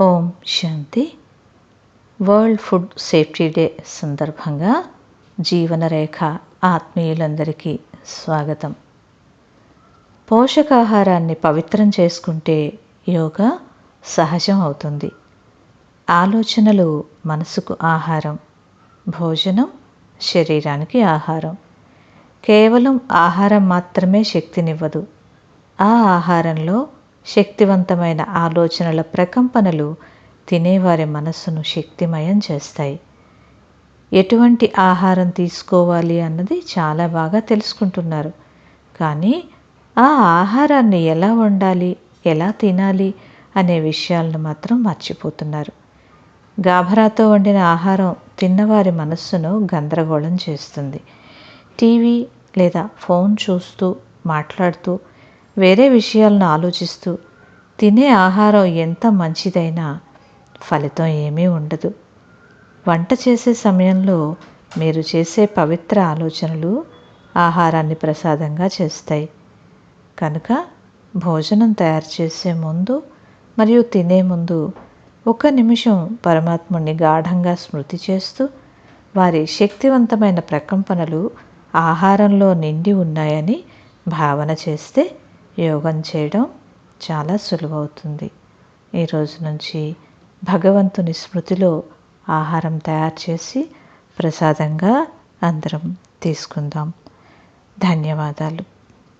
ఓం శాంతి. World food safety day సందర్భంగా జీవనరేఖ ఆత్మీయులందరికీ స్వాగతం. పోషకాహారాన్ని పవిత్రం చేసుకుంటే యోగా సహజం అవుతుంది. ఆలోచనలు మనసుకు ఆహారం భోజనం శరీరానికి ఆహారం. కేవలం ఆహారం మాత్రమే శక్తినివ్వదు. ఆ ఆహారంలో శక్తివంతమైన ఆలోచనల ప్రకంపనలు తినేవారి మనస్సును శక్తిమయం చేస్తాయి. ఎటువంటి ఆహారం తీసుకోవాలి అన్నది చాలా బాగా తెలుసుకుంటున్నారు. కానీ ఆ ఆహారాన్ని ఎలా వండాలి ఎలా తినాలి అనే విషయాలను మాత్రం మర్చిపోతున్నారు. గాభరాతో వండిన ఆహారం తిన్నవారి మనస్సును గందరగోళం చేస్తుంది. టీవీ లేదా ఫోన్ చూస్తూ మాట్లాడుతూ వేరే విషయాలను ఆలోచిస్తూ తినే ఆహారం ఎంత మంచిదైనా ఫలితం ఏమీ ఉండదు. వంట చేసే సమయంలో మీరు చేసే పవిత్ర ఆలోచనలు ఆహారాన్ని ప్రసాదంగా చేస్తాయి. కనుక భోజనం తయారు చేసే ముందు మరియు తినే ముందు ఒక నిమిషం పరమాత్ముని గాఢంగా స్మృతి చేస్తూ వారి శక్తివంతమైన ప్రకంపనలు ఆహారంలో నిండి ఉన్నాయని భావన చేస్తే యోగం చేయడం చాలా సులువవుతుంది. ఈరోజు నుంచి భగవంతుని స్మృతిలో ఆహారం తయారు చేసి ప్రసాదంగా అందరం తీసుకుందాం. ధన్యవాదాలు.